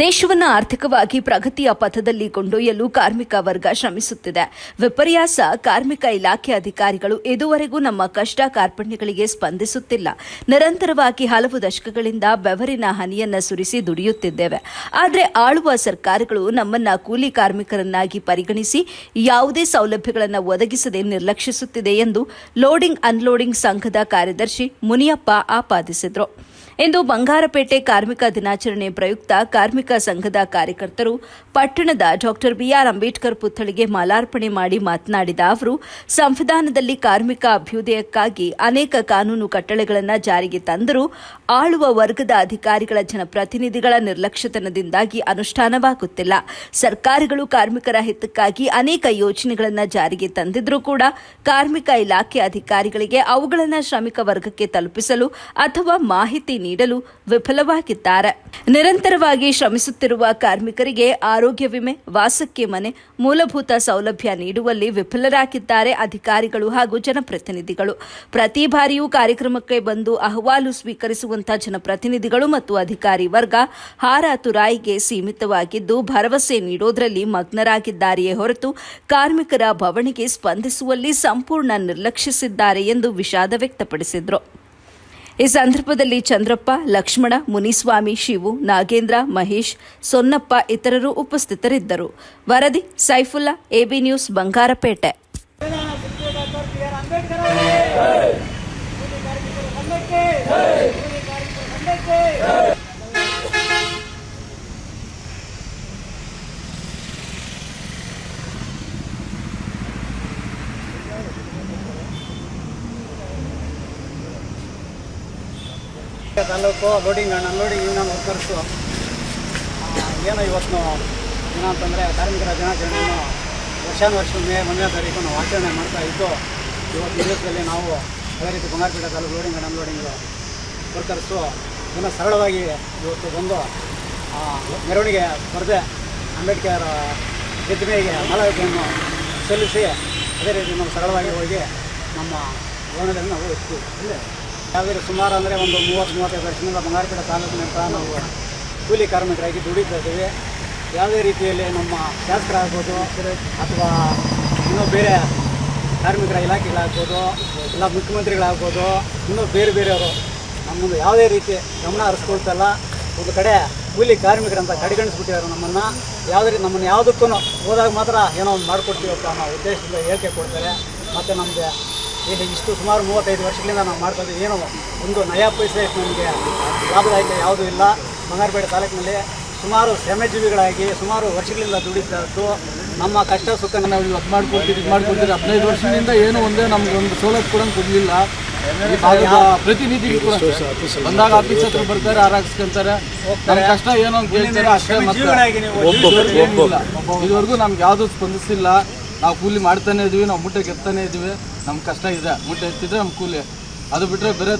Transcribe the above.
ದೇಶವನ್ನು ಆರ್ಥಿಕವಾಗಿ ಪ್ರಗತಿಯ ಪಥದಲ್ಲಿ ಕೊಂಡೊಯ್ಯಲು ಕಾರ್ಮಿಕ ವರ್ಗ ಶ್ರಮಿಸುತ್ತಿದೆ. ವಿಪರ್ಯಾಸ ಕಾರ್ಮಿಕ ಇಲಾಖೆ ಅಧಿಕಾರಿಗಳು ಇದುವರೆಗೂ ನಮ್ಮ ಕಷ್ಟ ಕಾರ್ಪಣ್ಯಗಳಿಗೆ ಸ್ಪಂದಿಸುತ್ತಿಲ್ಲ. ನಿರಂತರವಾಗಿ ಹಲವು ದಶಕಗಳಿಂದ ಬೆವರಿನ ಹನಿಯನ್ನ ಸುರಿಸಿ ದುಡಿಯುತ್ತಿದ್ದೇವೆ. ಆದರೆ ಆಳುವ ಸರ್ಕಾರಗಳು ನಮ್ಮನ್ನ ಕೂಲಿ ಕಾರ್ಮಿಕರನ್ನಾಗಿ ಪರಿಗಣಿಸಿ ಯಾವುದೇ ಸೌಲಭ್ಯಗಳನ್ನು ಒದಗಿಸದೆ ನಿರ್ಲಕ್ಷಿಸುತ್ತಿದೆ ಎಂದು ಲೋಡಿಂಗ್ ಅನ್ಲೋಡಿಂಗ್ ಸಂಘದ ಕಾರ್ಯದರ್ಶಿ ಮುನಿಯಪ್ಪ ಆಪಾದಿಸಿದರು. ಇಂದು ಬಂಗಾರಪೇಟೆ ಕಾರ್ಮಿಕ ದಿನಾಚರಣೆ ಪ್ರಯುಕ್ತ ಕಾರ್ಮಿಕ ಸಂಘದ ಕಾರ್ಯಕರ್ತರು, ಪಟ್ಟಣದ ಡಾಕ್ಟರ್ ಬಿಆರ್ ಅಂಬೇಡ್ಕರ್ ಪುತ್ಥಳಿಗೆ ಮಾಲಾರ್ಪಣೆ ಮಾಡಿ ಮಾತನಾಡಿದ ಅವರು, ಸಂವಿಧಾನದಲ್ಲಿ ಕಾರ್ಮಿಕ ಅಭ್ಯುದಯಕ್ಕಾಗಿ ಅನೇಕ ಕಾನೂನು ಕಟ್ಟಳೆಗಳನ್ನು ಜಾರಿಗೆ ತಂದರೂ ಆಳುವ ವರ್ಗದ ಅಧಿಕಾರಿಗಳ ಜನಪ್ರತಿನಿಧಿಗಳ ನಿರ್ಲಕ್ಷ್ಯತನದಿಂದಾಗಿ ಅನುಷ್ಠಾನವಾಗುತ್ತಿಲ್ಲ. ಸರ್ಕಾರಗಳು ಕಾರ್ಮಿಕರ ಹಿತಕ್ಕಾಗಿ ಅನೇಕ ಯೋಜನೆಗಳನ್ನು ಜಾರಿಗೆ ತಂದಿದ್ರೂ ಕೂಡ ಕಾರ್ಮಿಕ ಇಲಾಖೆ ಅಧಿಕಾರಿಗಳಿಗೆ ಅವುಗಳನ್ನು ಶ್ರಮಿಕ ವರ್ಗಕ್ಕೆ ತಲುಪಿಸಲು ಅಥವಾ ಮಾಹಿತಿ ನೀಡಲು ವಿಫಲವಾಗಿದ್ದಾರೆ. ನಿರಂತರವಾಗಿ ಶ್ರಮಿಸುತ್ತಿರುವ ಕಾರ್ಮಿಕರಿಗೆ ಆರೋಗ್ಯ ವಿಮೆ, ವಾಸಕ್ಕೆ ಮನೆ, ಮೂಲಭೂತ ಸೌಲಭ್ಯ ನೀಡುವಲ್ಲಿ ವಿಫಲರಾಗಿದ್ದಾರೆ ಅಧಿಕಾರಿಗಳು ಹಾಗೂ ಜನಪ್ರತಿನಿಧಿಗಳು. ಪ್ರತಿ ಬಾರಿಯೂ ಕಾರ್ಯಕ್ರಮಕ್ಕೆ ಬಂದು ಅಹವಾಲು ಸ್ವೀಕರಿಸುವಂತಹ ಜನಪ್ರತಿನಿಧಿಗಳು ಮತ್ತು ಅಧಿಕಾರಿ ವರ್ಗ ಹಾರಾತುರಾಯಿಗೆ ಸೀಮಿತವಾಗಿದ್ದು, ಭರವಸೆ ನೀಡೋದರಲ್ಲಿ ಮಗ್ನರಾಗಿದ್ದಾರೆಯೇ ಹೊರತು ಕಾರ್ಮಿಕರ ಬವಣಿಗೆ ಸ್ಪಂದಿಸುವಲ್ಲಿ ಸಂಪೂರ್ಣ ನಿರ್ಲಕ್ಷಿಸಿದ್ದಾರೆ ಎಂದು ವಿಷಾದ ವ್ಯಕ್ತಪಡಿಸಿದರು. ಈ ಸಂದರ್ಭದಲ್ಲಿ ಚಂದ್ರಪ್ಪ, ಲಕ್ಷ್ಮಣ, ಮುನಿಸ್ವಾಮಿ, ಶಿವು, ನಾಗೇಂದ್ರ, ಮಹೇಶ್, ಸೊನ್ನಪ್ಪ ಇತರರು ಉಪಸ್ಥಿತರಿದ್ದರು. ವರದಿ, Saifulla, AB news, Bangarapete doctor B R Ambedkar ಅವರೇ ಕೂಲಿ ಕಾರ್ಮಿಕರ ಸಂಘಕ್ಕೆ ಕೂಲಿ ಕಾರ್ಮಿಕರ ಸಂಘಕ್ಕೆ taluk, loading and unloading union workers ಏನೋ ಇವತ್ತು ಏನಂತಂದರೆ ಕಾರ್ಮಿಕರ ದಿನಾಚರಣೆಯನ್ನು ವರ್ಷಾನುವರ್ಷ ಮೇ ಮೊನ್ನೆ ತಾರೀಕು ನಾವು ಆಚರಣೆ ಮಾಡ್ತಾ ಇದ್ದು, ಇವತ್ತು ದಿವಸದಲ್ಲಿ ನಾವು ಅದೇ ರೀತಿ Bangarapete taluk loading and unloading workers ಇದನ್ನು ಸರಳವಾಗಿ ಇವತ್ತು ಬಂದು ಮೆರವಣಿಗೆ ಸ್ಪರ್ಧೆ, ಅಂಬೇಡ್ಕರ್ ಪ್ರತಿಮೆಗೆ ಮಾಲವಿಕೆಯನ್ನು ಸಲ್ಲಿಸಿ, ಅದೇ ರೀತಿ ನಾವು ಸರಳವಾಗಿ ಹೋಗಿ ನಮ್ಮ ಭವನದಲ್ಲಿ ನಾವು ಇರ್ತೀವಿ. ಯಾವುದೇ ಸುಮಾರು ಅಂದರೆ ಒಂದು ಮೂವತ್ತು, ಮೂವತ್ತೈದು ವರ್ಷದಿಂದ ಬಂಗಾರಪೇಟೆ ತಾಲೂಕಿನಂತ ನಾವು ಕೂಲಿ ಕಾರ್ಮಿಕರಾಗಿ ದುಡಿತಾ ಇದ್ದೀವಿ. ಯಾವುದೇ ರೀತಿಯಲ್ಲಿ ನಮ್ಮ ಶಾಸಕರಾಗ್ಬೋದು ಅಥವಾ ಇನ್ನೂ ಬೇರೆ ಕಾರ್ಮಿಕರ ಇಲಾಖೆಗಳಾಗ್ಬೋದು ಇಲ್ಲ ಮುಖ್ಯಮಂತ್ರಿಗಳಾಗ್ಬೋದು, ಇನ್ನೂ ಬೇರೆ ಬೇರೆಯವರು ನಮ್ಮನ್ನು ಯಾವುದೇ ರೀತಿ ಗಮನ ಹರಿಸ್ಕೊಳ್ತಲ್ಲ. ಒಂದು ಕಡೆ ಕೂಲಿ ಕಾರ್ಮಿಕರಂತ ಕಡೆಗಣಿಸ್ಬಿಟ್ಟಿದ್ದಾರೆ ನಮ್ಮನ್ನು. ಯಾವುದೇ ರೀತಿ ನಮ್ಮನ್ನು ಯಾವುದಕ್ಕೂ ಹೋದಾಗ ಮಾತ್ರ ಏನೋ ಒಂದು ಮಾಡಿಕೊಡ್ತೀವಪ್ಪ ಅನ್ನೋ ಉದ್ದೇಶದಿಂದ ಹೇಳಿಕೆ ಕೊಡ್ತಾರೆ. ಮತ್ತು ನಮಗೆ ಇಷ್ಟು ಸುಮಾರು ಮೂವತ್ತೈದು ವರ್ಷಗಳಿಂದ ನಾವು ಮಾಡ್ಕೊಂಡು ಏನೋ ಒಂದು ನಯಾ ಪೈಸೆ ನಮಗೆ ಲಾಭದಾಯಕ ಯಾವುದೂ ಇಲ್ಲ. ಬಂಗಾರಪೇಟೆ ತಾಲೂಕಿನಲ್ಲಿ ಸುಮಾರು ಶ್ರಮಜೀವಿಗಳಾಗಿ ಸುಮಾರು ವರ್ಷಗಳಿಂದ ದುಡಿತಾ ಇದ್ದು ನಮ್ಮ ಕಷ್ಟ ಸುಖ ನಾವು ಇವತ್ತು ಮಾಡ್ಕೊಡ್ತೀವಿ ಇದು ಮಾಡ್ಕೊಡ್ತೀವಿ ಹದಿನೈದು ವರ್ಷದಿಂದ ಏನು ಒಂದೇ ನಮ್ಗೆ ಒಂದು ಸವಲತ್ತು ಕೂಡ ಕೊಡಲಿಲ್ಲ. ಪ್ರತಿನಿಧಿಗೂ ಕೂಡ ಬಂದಾಗ ಆಫೀಸ್ ಹತ್ರ ಬರ್ತಾರೆ ಆರಾಗಿಸ್ಕೊಂತಾರೆ. ಕಷ್ಟ ಏನೋ ಅಂತ ಹೇಳ್ತಾರೆ ಅಷ್ಟೇ. ಇದುವರೆಗೂ ನಮ್ಗೆ ಯಾವುದೂ ಸ್ಪಂದಿಸಿಲ್ಲ. ನಾವು ಕೂಲಿ ಮಾಡ್ತಾನೆ ಇದೀವಿ ನಾವು ಮುಟ್ಟೆ ಕೆತ್ತಾನೆ ಇದೀವಿ. ನಮ್ಮ ಕಷ್ಟ ಇದೆ ಮುಟ್ಟೆ ಎತ್ತಿದ್ರೆ ನಮ್ಮ ಕೂಲಿ. ಅದು ಬಿಟ್ಟರೆ ಬೇರೆ